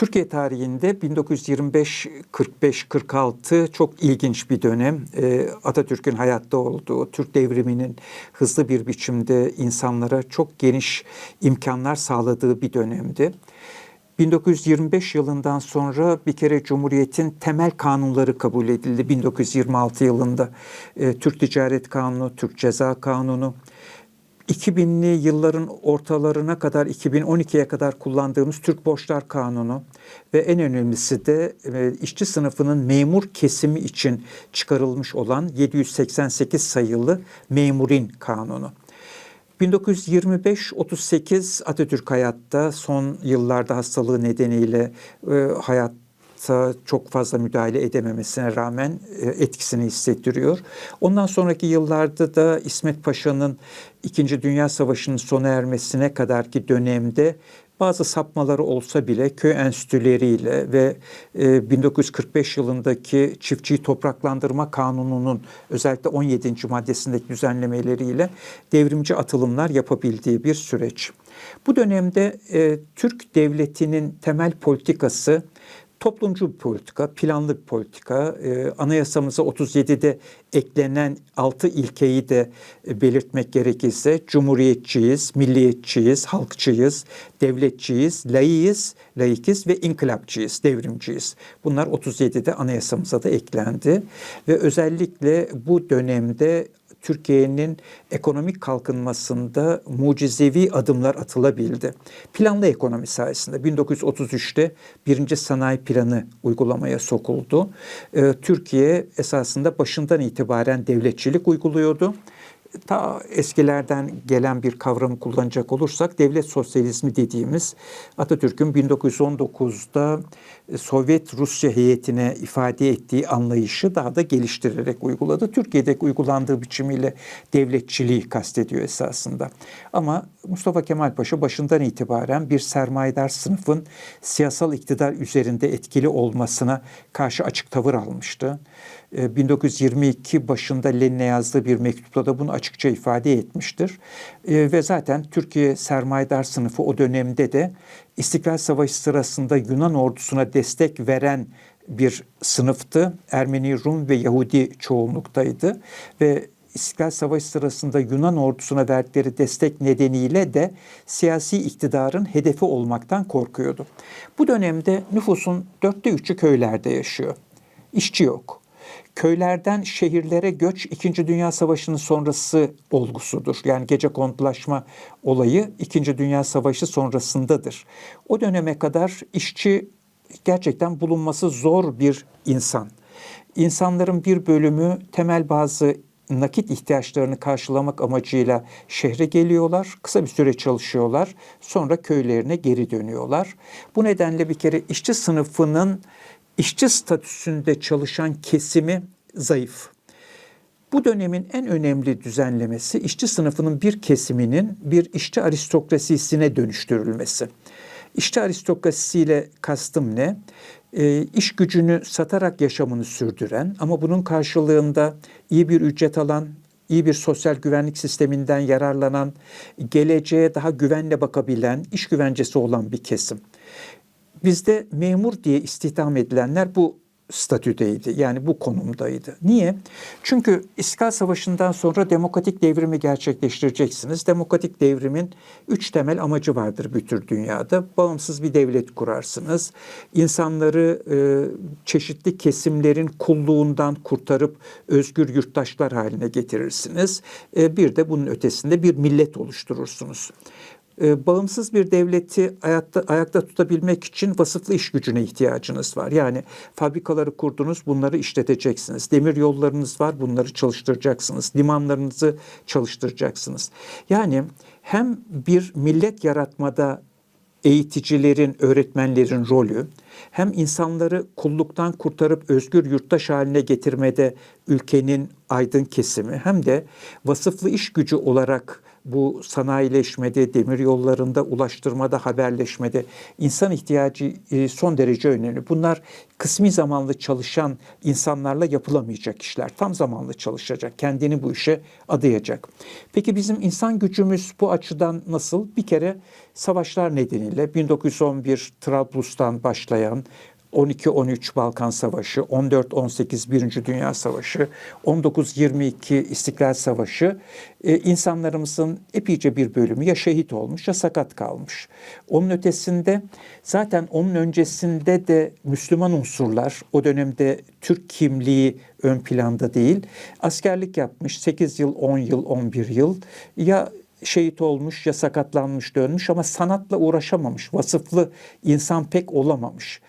Türkiye tarihinde 1925-45-46 çok ilginç bir dönem. Ee, Atatürk'ün hayatta olduğu, Türk devriminin hızlı bir biçimde insanlara çok geniş imkanlar sağladığı bir dönemdi. 1925 yılından sonra bir kere Cumhuriyet'in temel kanunları kabul edildi. 1926 yılında e, Türk Ticaret Kanunu, Türk Ceza Kanunu, 2000'li yılların ortalarına kadar 2012'ye kadar kullandığımız Türk Borçlar Kanunu ve en önemlisi de e, işçi sınıfının memur kesimi için çıkarılmış olan 788 sayılı Memurin Kanunu. 1925-38 Atatürk hayatta son yıllarda hastalığı nedeniyle e, hayat çok fazla müdahale edememesine rağmen e, etkisini hissettiriyor. Ondan sonraki yıllarda da İsmet Paşa'nın İkinci Dünya Savaşı'nın sona ermesine kadarki dönemde bazı sapmaları olsa bile köy enstitüleriyle ve 1945 e, yılındaki çiftçiyi topraklandırma kanununun özellikle 17. maddesindeki düzenlemeleriyle devrimci atılımlar yapabildiği bir süreç. Bu dönemde e, Türk devletinin temel politikası toplumcu politika, planlı politika. E, anayasamıza 37'de eklenen 6 ilkeyi de e, belirtmek gerekirse cumhuriyetçiyiz, milliyetçiyiz, halkçıyız, devletçiyiz, layığız, layıkiz ve inkılapçıyız, devrimciyiz. Bunlar 37'de anayasamıza da eklendi ve özellikle bu dönemde Türkiye'nin ekonomik kalkınmasında mucizevi adımlar atılabildi. Planlı ekonomi sayesinde 1933'te birinci sanayi planı uygulamaya sokuldu. Ee, Türkiye esasında başından itibaren devletçilik uyguluyordu ta eskilerden gelen bir kavramı kullanacak olursak devlet sosyalizmi dediğimiz Atatürk'ün 1919'da e, Sovyet Rusya heyetine ifade ettiği anlayışı daha da geliştirerek uyguladı. Türkiye'de uygulandığı biçimiyle devletçiliği kastediyor esasında. Ama Mustafa Kemal Paşa başından itibaren bir sermayedar sınıfın siyasal iktidar üzerinde etkili olmasına karşı açık tavır almıştı. 1922 e, başında Lenin'e yazdığı bir mektupta da bunu açıkça ifade etmiştir. E, ve zaten Türkiye sermayedar sınıfı o dönemde de İstiklal Savaşı sırasında Yunan ordusuna destek veren bir sınıftı. Ermeni, Rum ve Yahudi çoğunluktaydı ve İstiklal Savaşı sırasında Yunan ordusuna verdikleri destek nedeniyle de siyasi iktidarın hedefi olmaktan korkuyordu. Bu dönemde nüfusun dörtte üçü köylerde yaşıyor. İşçi yok köylerden şehirlere göç İkinci Dünya Savaşı'nın sonrası olgusudur. Yani gece kontlaşma olayı İkinci Dünya Savaşı sonrasındadır. O döneme kadar işçi gerçekten bulunması zor bir insan. İnsanların bir bölümü temel bazı nakit ihtiyaçlarını karşılamak amacıyla şehre geliyorlar. Kısa bir süre çalışıyorlar. Sonra köylerine geri dönüyorlar. Bu nedenle bir kere işçi sınıfının işçi statüsünde çalışan kesimi zayıf. Bu dönemin en önemli düzenlemesi işçi sınıfının bir kesiminin bir işçi aristokrasisine dönüştürülmesi. İşçi aristokrasisiyle kastım ne? E, iş gücünü satarak yaşamını sürdüren ama bunun karşılığında iyi bir ücret alan, iyi bir sosyal güvenlik sisteminden yararlanan, geleceğe daha güvenle bakabilen, iş güvencesi olan bir kesim. Bizde memur diye istihdam edilenler bu statüdeydi. Yani bu konumdaydı. Niye? Çünkü İstiklal Savaşı'ndan sonra demokratik devrimi gerçekleştireceksiniz. Demokratik devrimin üç temel amacı vardır bütün dünyada. Bağımsız bir devlet kurarsınız. İnsanları e, çeşitli kesimlerin kulluğundan kurtarıp özgür yurttaşlar haline getirirsiniz. E, bir de bunun ötesinde bir millet oluşturursunuz. E, bağımsız bir devleti ayakta, ayakta tutabilmek için vasıflı iş gücüne ihtiyacınız var. Yani fabrikaları kurdunuz, bunları işleteceksiniz. Demir yollarınız var, bunları çalıştıracaksınız. Limanlarınızı çalıştıracaksınız. Yani hem bir millet yaratmada eğiticilerin, öğretmenlerin rolü, hem insanları kulluktan kurtarıp özgür yurttaş haline getirmede ülkenin aydın kesimi, hem de vasıflı iş gücü olarak bu sanayileşmede, demir yollarında, ulaştırmada, haberleşmede insan ihtiyacı e, son derece önemli. Bunlar kısmi zamanlı çalışan insanlarla yapılamayacak işler. Tam zamanlı çalışacak, kendini bu işe adayacak. Peki bizim insan gücümüz bu açıdan nasıl? Bir kere savaşlar nedeniyle 1911 Trablus'tan başlayan 12-13 Balkan Savaşı, 14-18 Birinci Dünya Savaşı, 19-22 İstiklal Savaşı e, insanlarımızın epeyce bir bölümü ya şehit olmuş ya sakat kalmış. Onun ötesinde zaten onun öncesinde de Müslüman unsurlar o dönemde Türk kimliği ön planda değil. Askerlik yapmış 8 yıl, 10 yıl, 11 yıl ya şehit olmuş ya sakatlanmış dönmüş ama sanatla uğraşamamış. Vasıflı insan pek olamamış.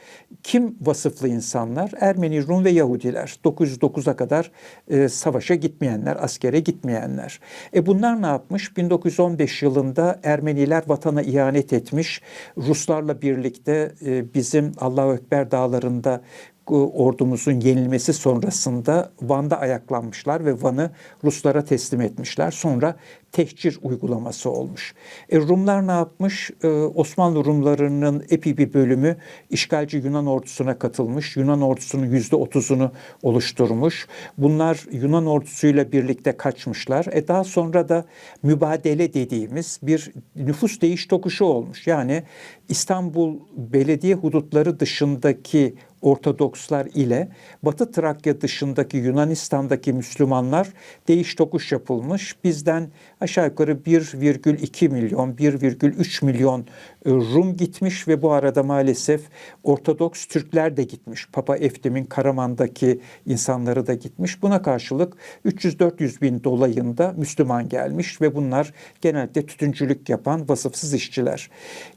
Kim vasıflı insanlar? Ermeni, Rum ve Yahudiler. 909'a kadar e, savaşa gitmeyenler, askere gitmeyenler. E bunlar ne yapmış? 1915 yılında Ermeniler vatana ihanet etmiş. Ruslarla birlikte e, bizim Allahu Ekber dağlarında ordumuzun yenilmesi sonrasında Van'da ayaklanmışlar ve Van'ı Ruslara teslim etmişler. Sonra tehcir uygulaması olmuş. E, Rumlar ne yapmış? E, Osmanlı Rumlarının epey bir bölümü işgalci Yunan ordusuna katılmış. Yunan ordusunun yüzde otuzunu oluşturmuş. Bunlar Yunan ordusuyla birlikte kaçmışlar. E, daha sonra da mübadele dediğimiz bir nüfus değiş tokuşu olmuş. Yani İstanbul belediye hudutları dışındaki Ortodokslar ile Batı Trakya dışındaki Yunanistan'daki Müslümanlar değiş tokuş yapılmış. Bizden aşağı yukarı 1,2 milyon, 1,3 milyon Rum gitmiş ve bu arada maalesef Ortodoks Türkler de gitmiş. Papa Eftem'in Karaman'daki insanları da gitmiş. Buna karşılık 300-400 bin dolayında Müslüman gelmiş ve bunlar genelde tütüncülük yapan vasıfsız işçiler.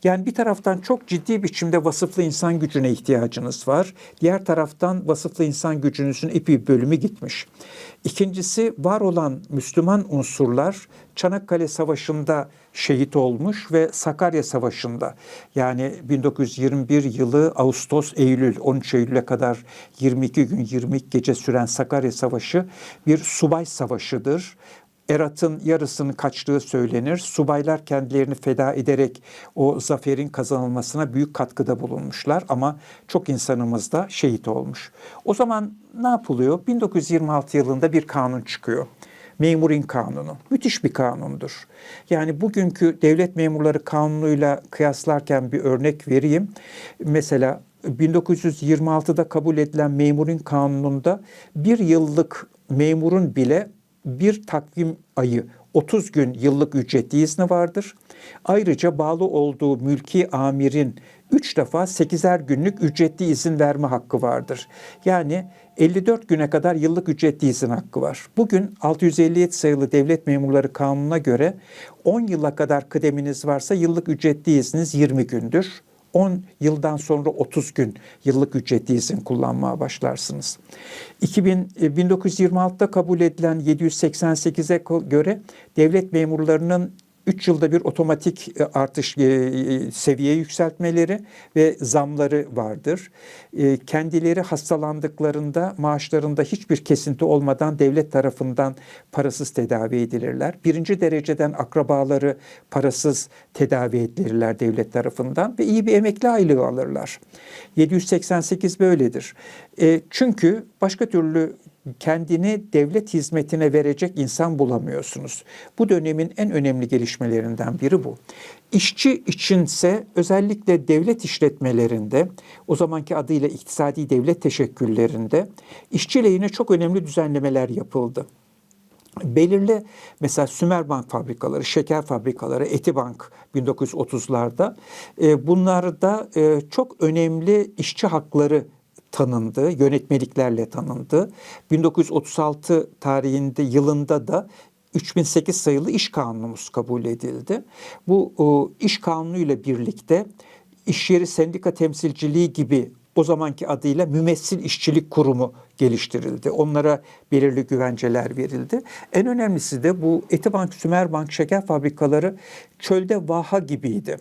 Yani bir taraftan çok ciddi biçimde vasıflı insan gücüne ihtiyacınız var. Diğer taraftan vasıflı insan gücünüzün epey bölümü gitmiş. İkincisi var olan Müslüman unsurlar Çanakkale Savaşı'nda şehit olmuş ve Sakarya Savaşı'nda yani 1921 yılı Ağustos, Eylül, 13 Eylül'e kadar 22 gün 22 gece süren Sakarya Savaşı bir subay savaşıdır. Erat'ın yarısını kaçtığı söylenir. Subaylar kendilerini feda ederek o zaferin kazanılmasına büyük katkıda bulunmuşlar ama çok insanımız da şehit olmuş. O zaman ne yapılıyor? 1926 yılında bir kanun çıkıyor. Memurin Kanunu. Müthiş bir kanundur. Yani bugünkü devlet memurları kanunuyla kıyaslarken bir örnek vereyim. Mesela 1926'da kabul edilen Memurin Kanunu'nda bir yıllık memurun bile bir takvim ayı 30 gün yıllık ücretli izni vardır. Ayrıca bağlı olduğu mülki amirin 3 defa 8'er günlük ücretli izin verme hakkı vardır. Yani 54 güne kadar yıllık ücretli izin hakkı var. Bugün 657 sayılı devlet memurları kanununa göre 10 yıla kadar kıdeminiz varsa yıllık ücretli izniniz 20 gündür. 10 yıldan sonra 30 gün yıllık ücretli izin kullanmaya başlarsınız. 2000, 1926'da kabul edilen 788'e göre devlet memurlarının 3 yılda bir otomatik e, artış e, e, seviye yükseltmeleri ve zamları vardır. Kendileri hastalandıklarında maaşlarında hiçbir kesinti olmadan devlet tarafından parasız tedavi edilirler. Birinci dereceden akrabaları parasız tedavi edilirler devlet tarafından ve iyi bir emekli aylığı alırlar. 788 böyledir. Çünkü başka türlü kendini devlet hizmetine verecek insan bulamıyorsunuz. Bu dönemin en önemli gelişmelerinden biri bu. İşçi içinse özellikle devlet işletmelerinde, o zamanki adıyla iktisadi devlet teşekküllerinde işçi lehine çok önemli düzenlemeler yapıldı belirli mesela Sümerbank fabrikaları, şeker fabrikaları, Etibank 1930'larda e, bunlarda e, çok önemli işçi hakları tanındı, yönetmeliklerle tanındı. 1936 tarihinde yılında da 3008 sayılı iş kanunumuz kabul edildi. Bu o, iş kanunu ile birlikte iş yeri sendika temsilciliği gibi o zamanki adıyla mümessil işçilik kurumu geliştirildi. Onlara belirli güvenceler verildi. En önemlisi de bu Etibank, Sümerbank şeker fabrikaları çölde vaha gibiydi.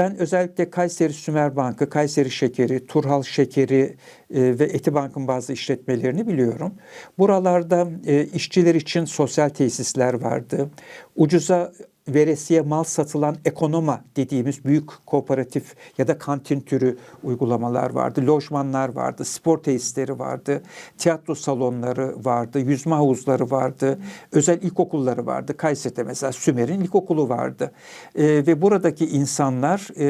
Ben özellikle Kayseri Sümer Bankı, Kayseri Şekeri, Turhal Şekeri e, ve Etibank'ın bazı işletmelerini biliyorum. Buralarda e, işçiler için sosyal tesisler vardı. Ucuza veresiye mal satılan ekonoma dediğimiz büyük kooperatif ya da kantin türü uygulamalar vardı. Lojmanlar vardı, spor tesisleri vardı, tiyatro salonları vardı, yüzme havuzları vardı, özel ilkokulları vardı. Kayseri'de mesela Sümer'in ilkokulu vardı. E, ve buradaki insanlar e,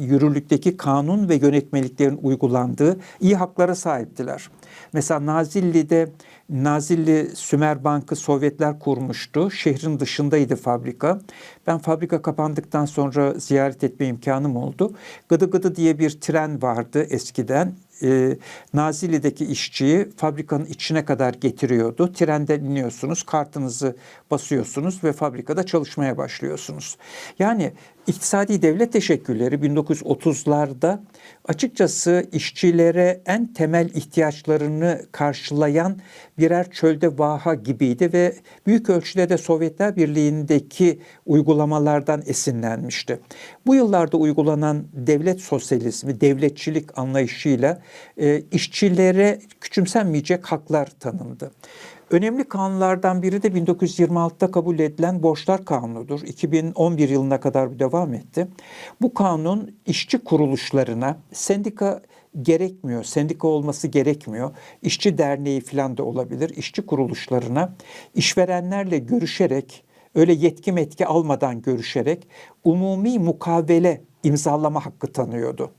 yürürlükteki kanun ve yönetmeliklerin uygulandığı iyi haklara sahiptiler. Mesela Nazilli'de Nazilli Sümer Bankı Sovyetler kurmuştu. Şehrin dışındaydı fabrika. Ben fabrika kapandıktan sonra ziyaret etme imkanım oldu. Gıdı Gıdı diye bir tren vardı eskiden. Ee, Nazilli'deki işçiyi fabrikanın içine kadar getiriyordu. Trenden iniyorsunuz, kartınızı basıyorsunuz ve fabrikada çalışmaya başlıyorsunuz. Yani iktisadi devlet teşekkülleri 1930'larda açıkçası işçilere en temel ihtiyaçlarını karşılayan birer çölde vaha gibiydi ve büyük ölçüde de Sovyetler Birliği'ndeki uygulamalardan esinlenmişti. Bu yıllarda uygulanan devlet sosyalizmi, devletçilik anlayışıyla e, işçilere küçümsenmeyecek haklar tanındı. Önemli kanunlardan biri de 1926'da kabul edilen Borçlar Kanunu'dur. 2011 yılına kadar devam etti. Bu kanun işçi kuruluşlarına sendika gerekmiyor, sendika olması gerekmiyor. İşçi derneği falan da olabilir. İşçi kuruluşlarına işverenlerle görüşerek, öyle yetki metki almadan görüşerek umumi mukavele imzalama hakkı tanıyordu.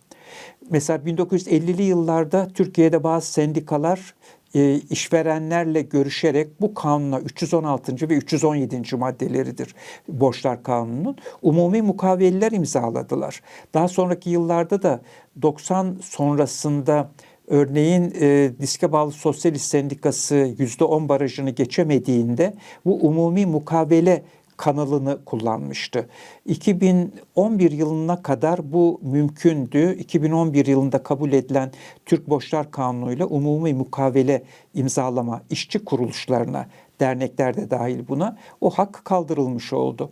Mesela 1950'li yıllarda Türkiye'de bazı sendikalar e, işverenlerle görüşerek bu kanuna 316. ve 317. maddeleridir borçlar kanununun umumi mukaveleler imzaladılar. Daha sonraki yıllarda da 90 sonrasında Örneğin e, diske bağlı sosyalist sendikası %10 barajını geçemediğinde bu umumi mukavele kanalını kullanmıştı. 2011 yılına kadar bu mümkündü. 2011 yılında kabul edilen Türk Borçlar Kanunu ile umumi mukavele imzalama işçi kuruluşlarına, dernekler de dahil buna o hak kaldırılmış oldu.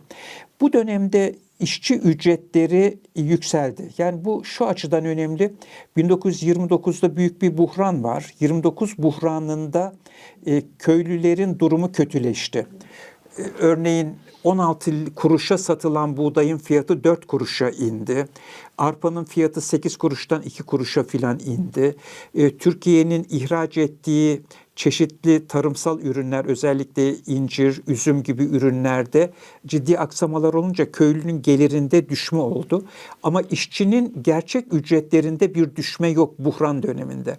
Bu dönemde işçi ücretleri yükseldi. Yani bu şu açıdan önemli. 1929'da büyük bir buhran var. 29 buhranında e, köylülerin durumu kötüleşti. E, örneğin 16 kuruşa satılan buğdayın fiyatı 4 kuruşa indi. Arpanın fiyatı 8 kuruştan 2 kuruşa filan indi. E, Türkiye'nin ihraç ettiği çeşitli tarımsal ürünler özellikle incir, üzüm gibi ürünlerde ciddi aksamalar olunca köylünün gelirinde düşme oldu. Ama işçinin gerçek ücretlerinde bir düşme yok buhran döneminde.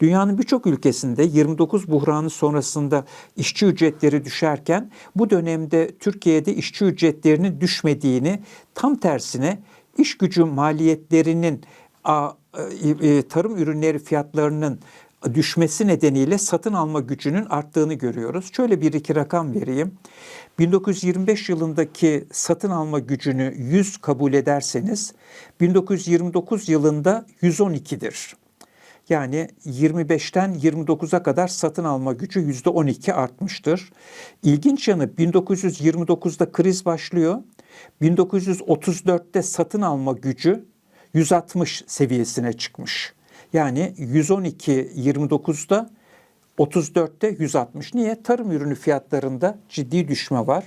Dünyanın birçok ülkesinde 29 buhranı sonrasında işçi ücretleri düşerken bu dönemde Türkiye'de işçi ücretlerinin düşmediğini tam tersine iş gücü maliyetlerinin e, e, tarım ürünleri fiyatlarının düşmesi nedeniyle satın alma gücünün arttığını görüyoruz. Şöyle bir iki rakam vereyim. 1925 yılındaki satın alma gücünü 100 kabul ederseniz 1929 yılında 112'dir. Yani 25'ten 29'a kadar satın alma gücü %12 artmıştır. İlginç yanı 1929'da kriz başlıyor. 1934'te satın alma gücü 160 seviyesine çıkmış. Yani 112 29'da 34'te 160. Niye? Tarım ürünü fiyatlarında ciddi düşme var.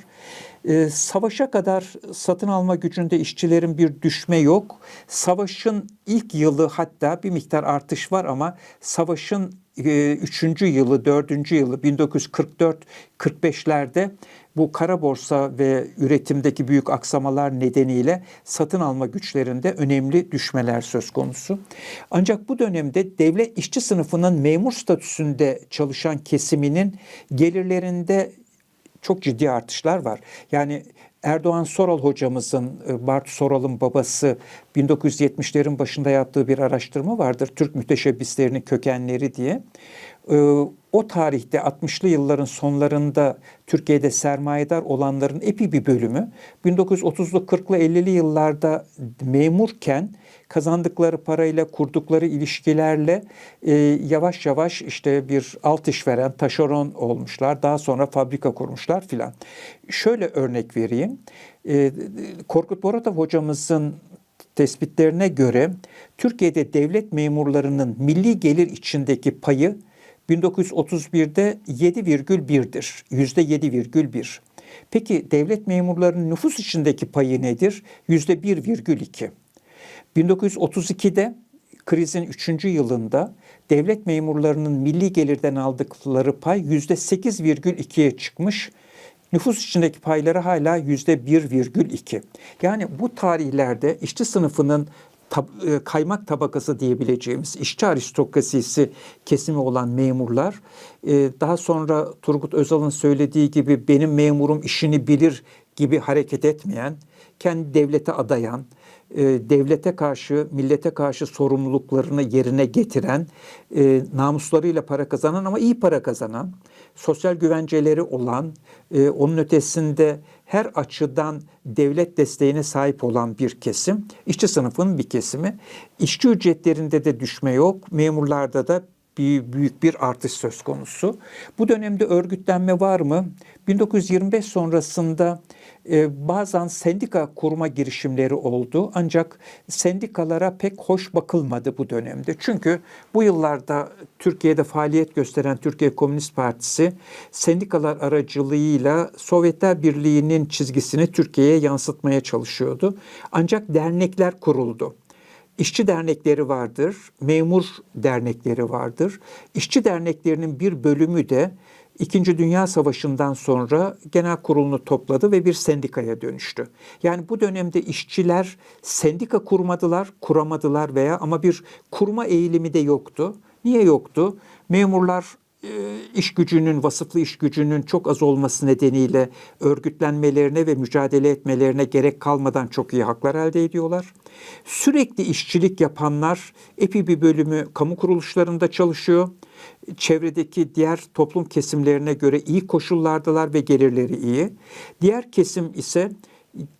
Ee, savaşa kadar satın alma gücünde işçilerin bir düşme yok. Savaşın ilk yılı hatta bir miktar artış var ama savaşın e, üçüncü yılı, dördüncü yılı 1944-45'lerde bu kara borsa ve üretimdeki büyük aksamalar nedeniyle satın alma güçlerinde önemli düşmeler söz konusu. Ancak bu dönemde devlet işçi sınıfının memur statüsünde çalışan kesiminin gelirlerinde çok ciddi artışlar var. Yani Erdoğan Soral hocamızın, e, Bart Soral'ın babası 1970'lerin başında yaptığı bir araştırma vardır. Türk müteşebbislerinin kökenleri diye. O tarihte 60'lı yılların sonlarında Türkiye'de sermayedar olanların epi bir bölümü 1930'lu 40'lı 50'li yıllarda memurken kazandıkları parayla kurdukları ilişkilerle e, yavaş yavaş işte bir alt işveren, taşeron olmuşlar. Daha sonra fabrika kurmuşlar filan. Şöyle örnek vereyim. E, Korkut Boratov hocamızın tespitlerine göre Türkiye'de devlet memurlarının milli gelir içindeki payı 1931'de 7,1'dir. Yüzde 7,1. Peki devlet memurlarının nüfus içindeki payı nedir? Yüzde 1,2. 1932'de krizin 3. yılında devlet memurlarının milli gelirden aldıkları pay yüzde 8,2'ye çıkmış. Nüfus içindeki payları hala yüzde 1,2. Yani bu tarihlerde işçi sınıfının tab- e, kaymak tabakası diyebileceğimiz işçi aristokrasisi kesimi olan memurlar e, daha sonra Turgut Özal'ın söylediği gibi benim memurum işini bilir gibi hareket etmeyen, kendi devlete adayan, e, devlete karşı, millete karşı sorumluluklarını yerine getiren, e, namuslarıyla para kazanan ama iyi para kazanan, sosyal güvenceleri olan, e, onun ötesinde her açıdan devlet desteğine sahip olan bir kesim, işçi sınıfının bir kesimi. İşçi ücretlerinde de düşme yok, memurlarda da bir büyük bir artış söz konusu. Bu dönemde örgütlenme var mı? 1925 sonrasında e, bazen sendika kurma girişimleri oldu. Ancak sendikalara pek hoş bakılmadı bu dönemde. Çünkü bu yıllarda Türkiye'de faaliyet gösteren Türkiye Komünist Partisi sendikalar aracılığıyla Sovyetler Birliği'nin çizgisini Türkiye'ye yansıtmaya çalışıyordu. Ancak dernekler kuruldu. İşçi dernekleri vardır, memur dernekleri vardır. İşçi derneklerinin bir bölümü de İkinci Dünya Savaşı'ndan sonra genel kurulunu topladı ve bir sendikaya dönüştü. Yani bu dönemde işçiler sendika kurmadılar, kuramadılar veya ama bir kurma eğilimi de yoktu. Niye yoktu? Memurlar e, iş gücünün, vasıflı iş gücünün çok az olması nedeniyle örgütlenmelerine ve mücadele etmelerine gerek kalmadan çok iyi haklar elde ediyorlar. Sürekli işçilik yapanlar epi bir bölümü kamu kuruluşlarında çalışıyor. Çevredeki diğer toplum kesimlerine göre iyi koşullardalar ve gelirleri iyi. Diğer kesim ise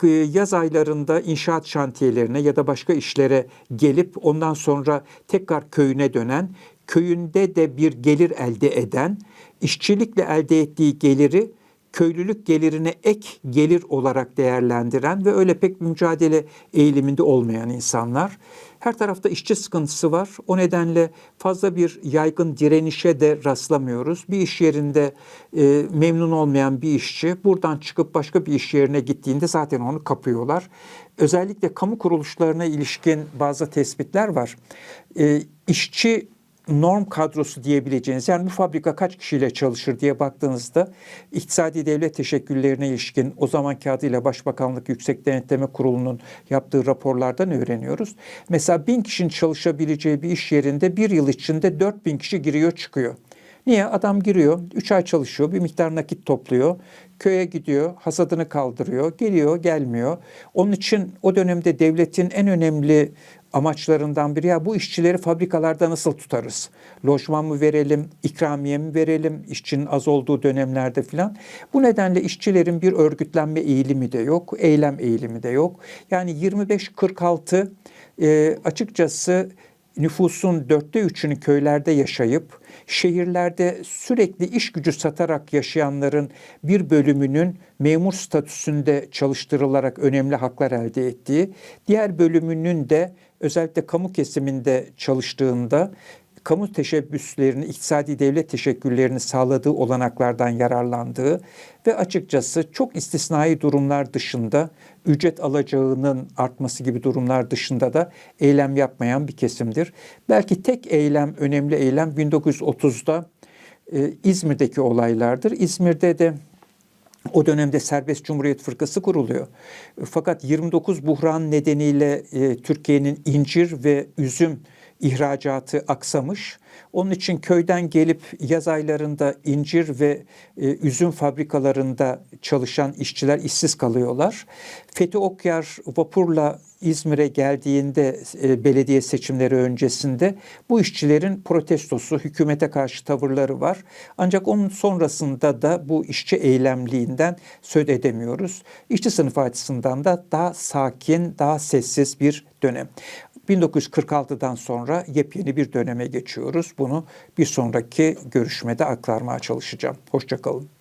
e, yaz aylarında inşaat şantiyelerine ya da başka işlere gelip ondan sonra tekrar köyüne dönen, köyünde de bir gelir elde eden, işçilikle elde ettiği geliri köylülük gelirine ek gelir olarak değerlendiren ve öyle pek mücadele eğiliminde olmayan insanlar. Her tarafta işçi sıkıntısı var. O nedenle fazla bir yaygın direnişe de rastlamıyoruz. Bir iş yerinde e, memnun olmayan bir işçi buradan çıkıp başka bir iş yerine gittiğinde zaten onu kapıyorlar. Özellikle kamu kuruluşlarına ilişkin bazı tespitler var. E, işçi norm kadrosu diyebileceğiniz yani bu fabrika kaç kişiyle çalışır diye baktığınızda iktisadi devlet teşekküllerine ilişkin o zamanki adıyla Başbakanlık Yüksek Denetleme Kurulu'nun yaptığı raporlardan öğreniyoruz. Mesela bin kişinin çalışabileceği bir iş yerinde bir yıl içinde 4000 kişi giriyor çıkıyor. Niye? Adam giriyor, 3 ay çalışıyor, bir miktar nakit topluyor, köye gidiyor, hasadını kaldırıyor, geliyor, gelmiyor. Onun için o dönemde devletin en önemli amaçlarından biri ya bu işçileri fabrikalarda nasıl tutarız? Lojman mı verelim, ikramiye mi verelim işçinin az olduğu dönemlerde filan. Bu nedenle işçilerin bir örgütlenme eğilimi de yok, eylem eğilimi de yok. Yani 25-46 e, açıkçası nüfusun dörtte üçünü köylerde yaşayıp şehirlerde sürekli iş gücü satarak yaşayanların bir bölümünün memur statüsünde çalıştırılarak önemli haklar elde ettiği, diğer bölümünün de özellikle kamu kesiminde çalıştığında kamu teşebbüslerini, iktisadi devlet teşekkürlerini sağladığı olanaklardan yararlandığı ve açıkçası çok istisnai durumlar dışında ücret alacağının artması gibi durumlar dışında da eylem yapmayan bir kesimdir. Belki tek eylem, önemli eylem 1930'da e, İzmir'deki olaylardır. İzmir'de de o dönemde Serbest Cumhuriyet Fırkası kuruluyor. Fakat 29 buhran nedeniyle e, Türkiye'nin incir ve üzüm ihracatı aksamış. Onun için köyden gelip yaz aylarında incir ve e, üzüm fabrikalarında çalışan işçiler işsiz kalıyorlar. Fethi Okyar vapurla İzmir'e geldiğinde e, belediye seçimleri öncesinde bu işçilerin protestosu, hükümete karşı tavırları var. Ancak onun sonrasında da bu işçi eylemliğinden söz edemiyoruz. İşçi sınıfı açısından da daha sakin, daha sessiz bir dönem. 1946'dan sonra yepyeni bir döneme geçiyoruz. Bunu bir sonraki görüşmede aktarmaya çalışacağım. Hoşçakalın.